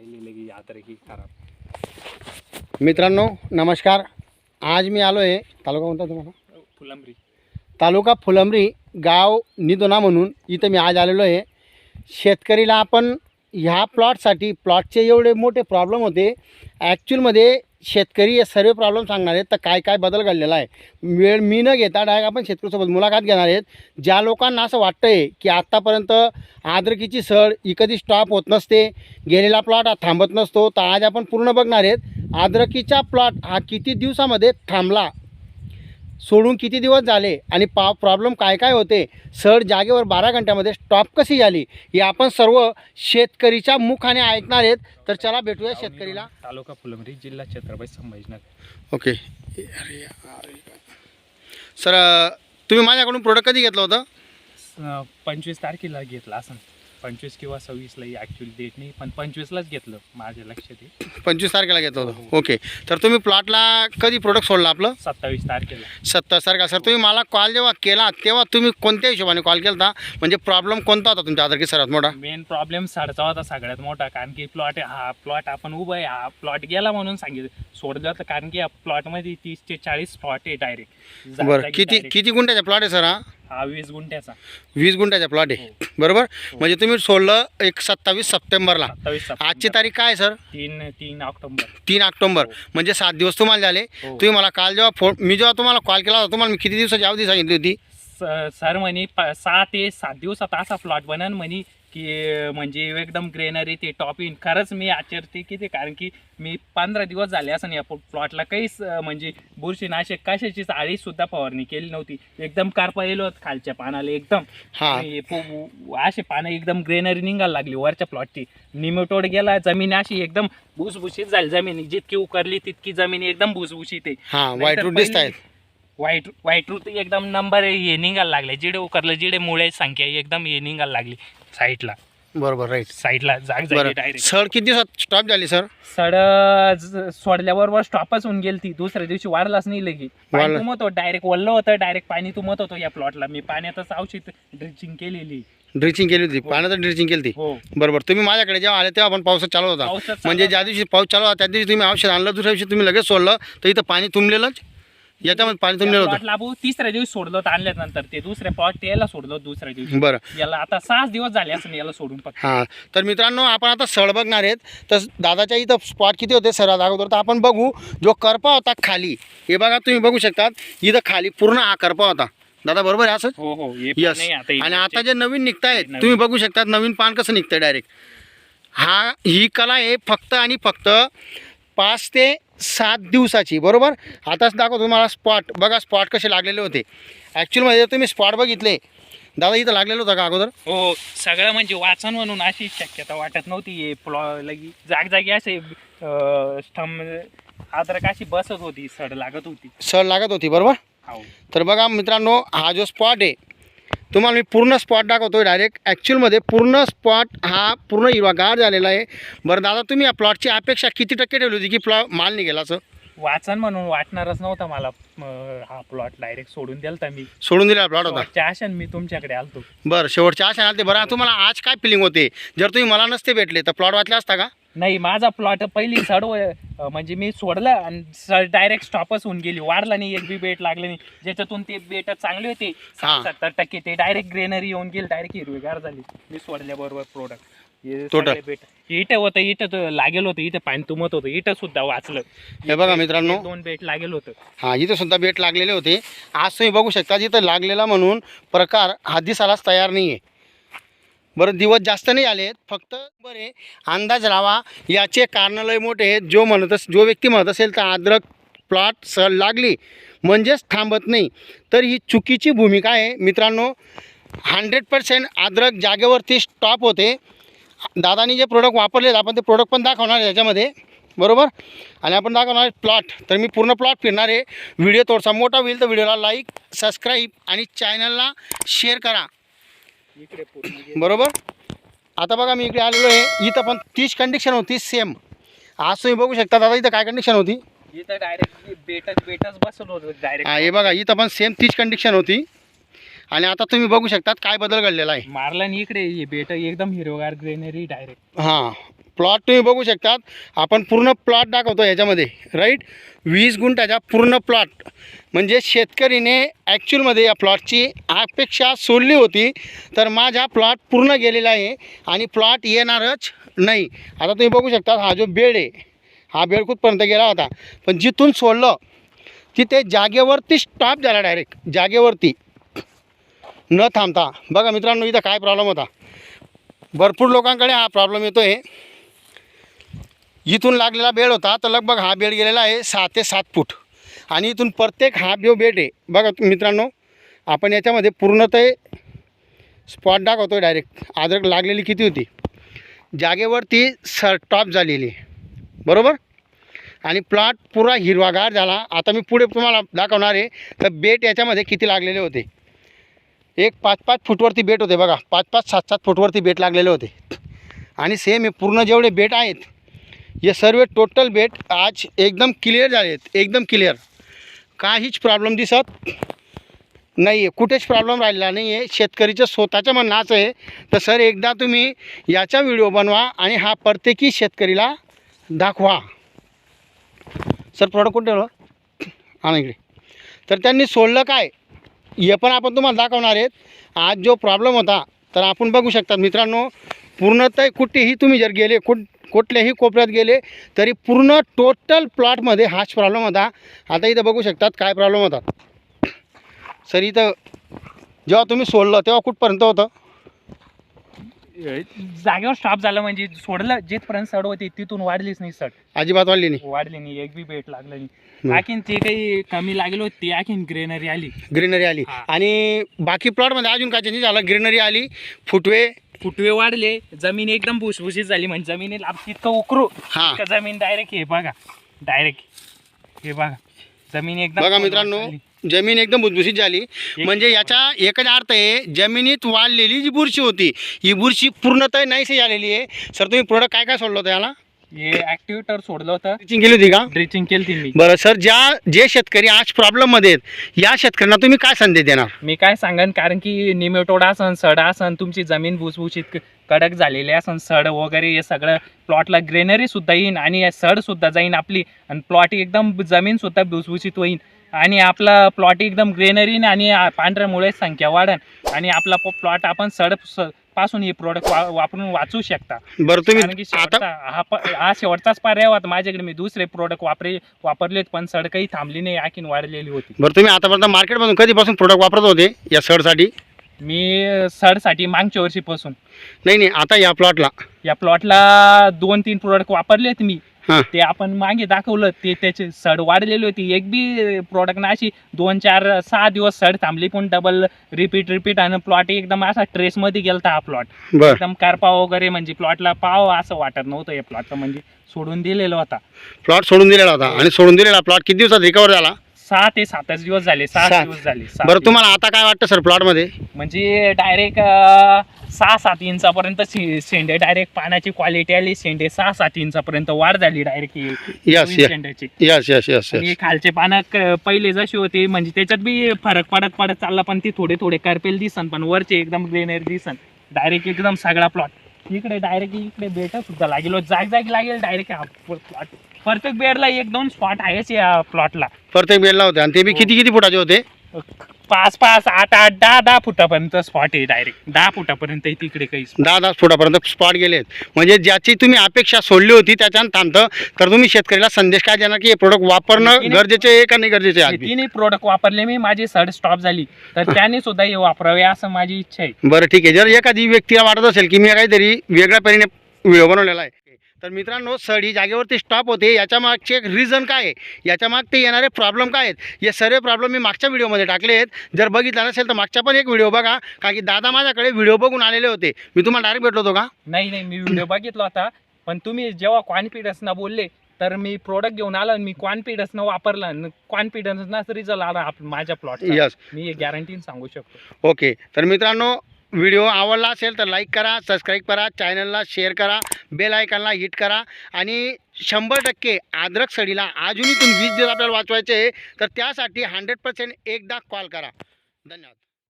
राहिलेले की यात्रा की खराब. मित्रांनो नमस्कार. आज मी आलो आहे तालुका कोणता तुम्हाला? फुलंबरी. तालुका फुलंब्री गाव निदोना म्हणून. इथं मी आज आलेलो आहे. शेतकरीला आपण ह्या प्लॉटसाठी प्लॉटचे एवढे मोठे प्रॉब्लेम होते. ॲक्च्युअलमध्ये शेतकरी हे सर्व प्रॉब्लेम सांगणार आहेत. तर काय काय बदल घडलेला आहे? वेळ मी न घेता डायरेक्ट आपण शेतकरीसोबत मुलाखत घेणार आहेत. ज्या लोकांना असं वाटतं आहे की आत्तापर्यंत आद्रकीची सळ ही कधी स्टॉप होत नसते गेलेला प्लॉट हा थांबत नसतो तर आज आपण पूर्ण बघणार आहेत. आद्रकीचा प्लॉट हा किती दिवसामध्ये थांबला? सोडून किती दिवस झाले आणि पा प्रॉब्लेम काय काय होते? सर जागेवर बारा घंट्यामध्ये स्टॉप कशी झाली? हे आपण सर्व शेतकरीच्या मुखाने ऐकणार आहेत. तर चला भेटूया शेतकरीला. तालुका फुलंबरी जिल्हा छत्रपती संभाजीनगर. ओके अरे सर तुम्ही माझ्याकडून प्रोडक्ट कधी घेतलं होतं? पंचवीस तारखेला घेतला असं. पंचवीस किंवा सव्वीसला ॲक्च्युअली डेट नाही पण पंचवीसलाच घेतलं माझ्या लक्षात आहे. पंचवीस तारखेला घेतलं होतं. ओके तर तुम्ही प्लॉटला कधी प्रोडक्ट सोडलं आपलं? सत्तावीस तारखेला. सत्तर तारखेला. सर तुम्ही मला कॉल जेव्हा केला तेव्हा तुम्ही कोणत्या हिशोबाने कॉल केला होता म्हणजे प्रॉब्लेम कोणता होता तुमच्या आधार सर्वात मोठा? मेन प्रॉब्लेम साडचा होता सगळ्यात मोठा कारण की प्लॉट हा प्लॉट आपण उभा आहे हा प्लॉट गेला म्हणून सांगितलं. सोडलं होतं कारण की या प्लॉटमध्ये तीस ते चाळीस प्लॉट आहे डायरेक्ट बरं. किती किती गुंठ्याचा प्लॉट आहे सर हा? हा वीस गुंठ्याचा. वीस गुंठ्याचा प्लॉट आहे. बरोबर? म्हणजे तुम्ही सोडलं एक सत्तावीस सप्टेंबरला. सत्तावीस आजची. तारीख काय सर? तीन तीन ऑक्टोबर. तीन ऑक्टोबर. म्हणजे सात दिवस तुम्हाला झाले. हो. तुम्ही मला काल जेव्हा फोन मी जेव्हा तुम्हाला कॉल केला होता तुम्हाला मी किती दिवसाची अवधी सांगितली होती? सर म्हणे सहा ते सात दिवसात असा प्लॉट बनन म्हणे की म्हणजे एकदम ग्रेनरी ते टॉप इन खरंच मी आचरते की ते कारण की मी पंधरा दिवस झाले असं या प्लॉटला काहीच म्हणजे बुरशीनाशक कशाचीच आळी सुद्धा फवारणी केली नव्हती. एकदम कारपा येलो होत खालच्या पानाला एकदम. असे पानं एकदम ग्रेनरी निघायला लागली वरच्या प्लॉटची निमेटोड गेला जमीन अशी एकदम भुसभुशीत झाली. जमीन जितकी उकरली तितकी जमीन एकदम भुसभुशीत आहे. हां व्हाईट व्हाईट रूट एकदम नंबर हे निघायला लागले. जिडे उकरलं जिडे मुळे संख्या एकदम हे निघायला लागली साईडला बरोबर राईट साईडला जाग झाली बरं. डायरेक्ट सर किती दिवसात स्टॉप झाली सर सड ज- सोडल्याबरोबर स्टॉपच होऊन गेली ती दुसऱ्या दिवशी वाढलाच नाही लगी. पाणी वाढलं. तुमत होतं डायरेक्ट वल्लं होतं डायरेक्ट पाणी तुमत होतं या प्लॉटला मी पाण्यातच औषध ड्रिचिंग केलेली. ड्रिचिंग केली होती. पाण्याचं ड्रिचिंग केली होती? हो. बरोबर. तुम्ही माझ्याकडे जेव्हा आले तेव्हा पण पावसात चालू होता. पावसात म्हणजे. ज्या दिवशी पाऊस चालू होता त्या दिवशी तुम्ही औषध आणलं दुसऱ्या दिवशी तुम्ही लगेच सोडलं तर इथं पाणी तुंबलेलंच? याच्यामध्ये पाणी होतं लाभू तिसऱ्या दिवशी सोडलं होतं आणल्यानंतर. ते दुसऱ्या प्लॉट यायला सोडलं होतं दुसऱ्या दिवशी. बरं. याला आता सहाच दिवस झाले असं याला सोडून फक्त. हां. तर मित्रांनो आपण आता सळ बघणार आहेत. तर दादाच्या इथं स्पॉट किती होते? सरात अगोदर तर आपण बघू. जो करपा होता खाली. हे बघा तुम्ही बघू शकतात. इथं खाली पूर्ण हा करपा होता. दादा बरोबर आहे असंच हो हो. हे पण यस नाही आता आणि आता जे नवीन निघतायत नवीन. तुम्ही बघू शकतात नवीन पान कसं निघतंय डायरेक्ट हा ही कला आहे फक्त आणि फक्त पाच ते सात दिवसाची बरोबर? आताच दाखवतो तुम्हाला स्पॉट बघा स्पॉट कसे लागलेले होते. ॲक्च्युअलमध्ये जर तुम्ही स्पॉट बघितले. दादा इथं लागलेलं होतं का अगोदर? हो सगळं म्हणजे वाचन म्हणून अशी शक्यता वाटत नव्हती. हे प्लॉ लगी जागजागी असे अं, स्तंभ अद्रक अशी बसत होती. सड लागत होती. सळ लागत होती बरोबर? हो. तर बघा मित्रांनो हा जो स्पॉट आहे तुम्हाला मी पूर्ण स्पॉट दाखवतो डायरेक्ट ॲक्च्युअलमध्ये पूर्ण स्पॉट हा पूर्ण हिरवागार झालेला आहे. बरं दादा तुम्ही या प्लॉटची अपेक्षा किती टक्के ठेवली होती की प्लॉ माल निघेल असं? वाचन म्हणून वाटणारच नव्हतं मला अं, हा प्लॉट डायरेक्ट सोडून द्याल तर मी. सोडून दिला प्लॉट होता? शेवटच्या आशेने मी तुमच्याकडे आलतो. बरं शेवटच्या आशा आलते. बरं आता तुम्हाला आज काय फिलिंग होते? जर तुम्ही मला नसते भेटले तर प्लॉट वाचला असता का? नाही माझा प्लॉट पहिली सड अं, म्हणजे मी सोडलं आणि डायरेक्ट स्टॉपच होऊन गेली. वाढला नाही एक बी बेट लागले नाही. ज्याच्यातून ते बेट चांगले होते. सत्तर टक्के ते डायरेक्ट ग्रेनरी येऊन गेली डायरेक्ट हिरवीगार झाली. मी सोडल्याबरोबर प्रोडक्ट. बेट इथं होतं तो लागेल होतं इथं पाणी तुमत होतं इथं सुद्धा वाचलं. हे बघा मित्रांनो. दोन बेट लागेल होतं. हां इथं सुद्धा बेट लागलेले होते. आज तुम्ही बघू शकता इथं लागलेला म्हणून प्रकार हा दिसायलाच तयार नाही आहे बरं दिवस जास्त नाही आले फक्त बरे अंदाज लावा. याचे कारणं लय मोठे आहेत. जो म्हणत अस जो व्यक्ती म्हणत असेल तर अद्रक प्लॉट सहल लागली म्हणजेच थांबत नाही. तर ही चुकीची भूमिका आहे. मित्रांनो हंड्रेड पर्सेंट अद्रक जागेवरती स्टॉप होते. दादानी जे प्रोडक्ट वापरले आपण ते प्रोडक्ट पण दाखवणार आहे याच्यामध्ये. बरोबर? आणि आपण दाखवणार आहे प्लॉट तर मी पूर्ण प्लॉट फिरणार आहे. व्हिडिओ थोडासा मोठा होईल तर व्हिडिओला लाईक सबस्क्राईब आणि चॅनलला शेअर करा. बरोबर? आता बघा मी इकडे आलेलो आहे. इथं पण तीच कंडिशन होती सेम आज तुम्ही बघू शकता दादा इथं काय कंडिशन होती? इथं डायरेक्ट बेटच बेटच बसवलं होतं हा डायरेक्ट हे बघा इथं पण सेम तीच कंडिशन होती. आणि आता तुम्ही बघू शकतात काय बदल घडलेला आहे. मारला आणि इकडे हे बेट एकदम हिरवगार ग्रेनरी डायरेक्ट हां. प्लॉट तुम्ही बघू शकतात. आपण पूर्ण प्लॉट दाखवतो याच्यामध्ये राईट वीस गुंठाच्या पूर्ण प्लॉट. म्हणजे शेतकरीने ॲक्च्युअलमध्ये या प्लॉटची अपेक्षा सोडली होती. तर माझा प्लॉट पूर्ण गेलेला आहे आणि प्लॉट येणारच नाही. आता तुम्ही बघू शकता हा जो बेड आहे हा बेड कुठपर्यंत गेला होता? पण जिथून सोडलं तिथे जागेवरती स्टॉप झाला डायरेक्ट जागेवरती. न थांबता. बघा मित्रांनो इथं काय प्रॉब्लेम होता? भरपूर लोकांकडे हा प्रॉब्लेम येतो आहे इथून लागलेला बेड होता तर लगभग हा बेड गेलेला आहे सहा ते सात फूट. आणि इथून प्रत्येक हा जो बेड आहे बघा मित्रांनो आपण याच्यामध्ये पूर्णतः स्पॉट दाखवतो आहे डायरेक्ट अद्रक लागलेली किती होती? जागेवरती सर टॉप झालेली. बरोबर? आणि प्लॉट पुरा हिरवागार झाला. आता मी पुढे तुम्हाला दाखवणार आहे तर बेट याच्यामध्ये किती लागलेले होते? एक पाच पाच फूटवरती बेट होते बघा. पाच पाच सात सात फूटवरती बेट लागलेले होते. आणि सेम हे पूर्ण जेवढे बेट आहेत हे सर्व टोटल बेट आज एकदम क्लिअर झाले आहेत एकदम क्लिअर काहीच प्रॉब्लेम दिसत नाही आहे कुठेच प्रॉब्लेम राहिलेला नाही आहे शेतकरीचं स्वतःचं म्हणणं असं आहे. तर सर एकदा तुम्ही याचा व्हिडिओ बनवा आणि हा प्रत्येकी शेतकरीला दाखवा. सर प्रॉडक्ट कुठे हा इकडे. तर त्यांनी सोडलं काय? हे पण आपण तुम्हाला दाखवणार आहेत. आज जो प्रॉब्लेम होता तर आपण बघू शकतात मित्रांनो पूर्णतः कुठेही तुम्ही जर गेले कुठ कुठल्याही कोपऱ्यात गेले तरी पूर्ण टोटल प्लॉटमध्ये हाच प्रॉब्लेम होता. आता इथं बघू शकतात काय प्रॉब्लेम होता सर इथं जेव्हा तुम्ही सोडलं तेव्हा कुठपर्यंत होतं? जागेवर स्टॉप झालं म्हणजे सोडलं जिथपर्यंत सड होती तिथून वाढलीच नाही सड. अजिबात वाढली नाही. वाढली नाही एक बी बेट लागलं. नाही. आणखीन ते काही कमी लागलो ती आणखीन ग्रेनरी आली. ग्रीनरी आली. आणि बाकी प्लॉटमध्ये अजून काय चेंज झालं? ग्रीनरी आली फुटवे फुटवे वाढले जमीन एकदम भुसभुशीत झाली. म्हणजे जमिनीला इतकं उकरू हा. इतकं जमीन डायरेक्ट हे बघा डायरेक्ट हे बघा. जमीन एकदम बघा मित्रांनो. जमीन एकदम भुसभुशीत झाली. म्हणजे याचा एकच अर्थ आहे जमिनीत वाढलेली जी बुरशी होती ही बुरशी पूर्णतः नाहीशी झालेली आहे. सर तुम्ही प्रोडक्ट काय काय सोडलं होतं याला? हे ऍक्टिव्हेटर सोडलं होतं. टिचिंग केली होती का? ड्रिचिंग केली मी. बरं सर ज्या जे शेतकरी आज प्रॉब्लेममध्ये आहेत या शेतकऱ्यांना तुम्ही काय संदेश देणार? मी काय सांगन कारण की निमेटोड असन सड असन तुमची जमीन भुसभुशीत कडक झालेली असन सड वगैरे हे सगळं प्लॉटला ग्रेनरी सुद्धा येईन आणि सड सुद्धा जाईन आपली आणि प्लॉट एकदम जमीन सुद्धा भुसभुशीत होईन. आणि आपला प्लॉट एकदम ग्रेनरी आणि आ- पांढऱ्यामुळे संख्या वाढन. आणि आपला प्लॉट आपण सडपासून हे प्रोडक्ट वापरून वाचू शकता. बरं तुम्ही हा हा शेवटचाच पर्याय होता. माझ्याकडे मी दुसरे प्रोडक्ट वापरे वापरलेत पण सड काही थांबली नाही आणखीन वाढलेली होती. बरं तुम्ही आतापर्यंत मार्केटमधून कधीपासून प्रोडक्ट वापरत होते या सडसाठी? मी सडसाठी मागच्या वर्षीपासून. नाही नाही आता या प्लॉटला या प्लॉटला दोन तीन प्रोडक्ट वापरलेत मी. ते आपण मागे दाखवलं ते त्याचे सड वाढलेली होती. एक बी प्रोडक्ट ना अशी दोन चार सहा दिवस सड थांबली पण डबल रिपीट रिपीट आणि प्लॉट एकदम असा ट्रेसमध्ये गेलता हा प्लॉट एकदम करपा वगैरे म्हणजे प्लॉटला पाव असं वाटत नव्हतं या प्लॉटचं म्हणजे सोडून दिलेला होता. प्लॉट सोडून दिलेला होता. आणि सोडून दिलेला प्लॉट किती दिवसात रिकवर झाला? सहा ते सातच दिवस झाले सहा सात. दिवस झाले सात बरं दिवस. तुम्हाला आता काय वाटतं सर प्लॉटमध्ये? म्हणजे डायरेक्ट सहा सात इंचापर्यंत शे- शेंडे डायरेक्ट पाण्याची क्वालिटी आली शेंडे सहा सात इंचापर्यंत वाढ झाली डायरेक्ट यस यस शेंड्याची. यस यस यस आणि यस खालचे पानं क- पहिले जसे होते म्हणजे त्याच्यात बी फरक पडत पडत चालला पण ती थोडे थोडे करपेल दिसन पण वरचे एकदम ग्रेनरी दिसन. डायरेक्ट एकदम सगळा प्लॉट इकडे डायरेक्ट इकडे बेट सुद्धा लागेल जाग जागी लागेल डायरेक्ट हा प्लॉट प्रत्येक बेडला एक दोन स्पॉट आहेच या प्लॉटला प्रत्येक बेडला होते. आणि ते बी किती किती फुटाचे होते? पाच पाच आठ आठ दहा दहा फुटापर्यंत स्पॉट आहे डायरेक्ट दहा फुटापर्यंत आहे तिकडे काही spot. दहा दहा फुटापर्यंत स्पॉट गेलेत म्हणजे ज्याची तुम्ही अपेक्षा सोडली होती त्याच्यानं थांबतं. तर तुम्ही शेतकऱ्याला संदेश काय देणार की हे प्रोडक्ट वापरणं तिने- गरजेचे आहे का नाही गरजेचे आहे हे? तिन्ही प्रोडक्ट वापरले मी माझी सड स्टॉप झाली. तर त्याने सुद्धा हे वापरावे असं माझी इच्छा आहे. बरं ठीक आहे. जर एखादी व्यक्तीला वाटत असेल की मी काहीतरी वेगळ्या परीने व्हिडिओ बनवलेला आहे तर मित्रांनो सड ही जागेवरती स्टॉप होते. याच्या मागचे एक रिझन काय आहे? याच्या मागते येणारे प्रॉब्लेम काय आहेत? हे सर्व प्रॉब्लेम मी मागच्या व्हिडिओमध्ये टाकले आहेत. जर बघितला नसेल तर मागच्या पण एक व्हिडिओ बघा. कारण की दादा माझ्याकडे व्हिडिओ बघून आलेले होते. मी तुम्हाला डायरेक्ट भेटलो होतो का? नाही नाही मी व्हिडिओ बघितला होता. पण तुम्ही जेव्हा कॉन्फिडन्सनं बोलले तर मी प्रोडक्ट घेऊन आलो आणि मी कॉन्फिडन्सनं वापरलं. कॉन्फिडन्सनाच रिझल्ट आला माझ्या प्लॉट यस मी गॅरंटीन सांगू शकतो. ओके तर मित्रांनो व्हिडिओ आवडला असेल तर लाईक करा सबस्क्राईब करा चॅनलला शेअर करा बेल आयकॉनला हिट करा आणि शंभर टक्के आद्रक सडीला अजूनही तुम्ही वीस दिवस आपल्याला वाचवायचे तर त्यासाठी हंड्रेड पर्सेंट एकदा कॉल करा. धन्यवाद.